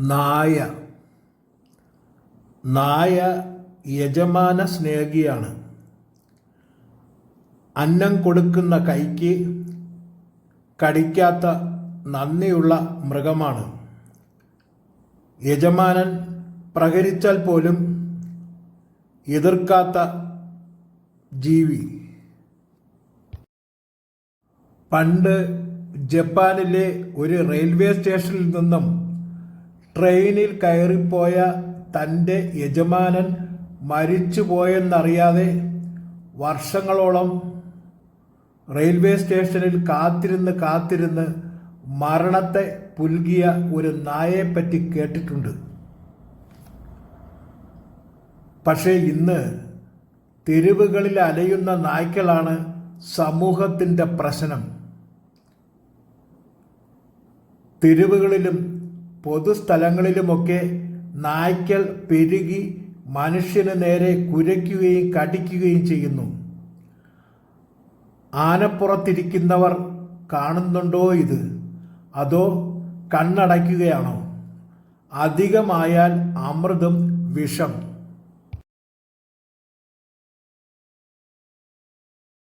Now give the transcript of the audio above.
നായ. നായ യജമാന സ്നേഹിയാണ്. അന്നം കൊടുക്കുന്ന കൈക്ക് കടിക്കാത്ത നന്ദിയുള്ള മൃഗമാണ്. യജമാനൻ പ്രഹരിച്ചാൽ പോലും എതിർക്കാത്ത ജീവി. പണ്ട് ജപ്പാനിലെ ഒരു റെയിൽവേ സ്റ്റേഷനിൽ നിന്നും ട്രെയിനിൽ കയറിപ്പോയ തന്റെ യജമാനൻ മരിച്ചു മരിച്ചുപോയെന്നറിയാതെ വർഷങ്ങളോളം റെയിൽവേ സ്റ്റേഷനിൽ കാത്തിരുന്ന് കാത്തിരുന്ന് മരണത്തെ പുൽകിയ ഒരു നായയെപ്പറ്റി കേട്ടിട്ടുണ്ട്. പക്ഷേ ഇന്ന് തെരുവുകളിൽ അലയുന്ന നായ്ക്കളാണ് സമൂഹത്തിന്റെ പ്രശ്നം. തെരുവുകളിലും പൊതുസ്ഥലങ്ങളിലുമൊക്കെ നായ്ക്കൾ പെരുകി മനുഷ്യന് നേരെ കുരയ്ക്കുകയും കടിക്കുകയും ചെയ്യുന്നു. ആനപ്പുറത്തിരിക്കുന്നവർ കാണുന്നുണ്ടോ ഇത്? അതോ കണ്ണടയ്ക്കുകയാണോ? അധികമായാൽ അമൃതും വിഷം.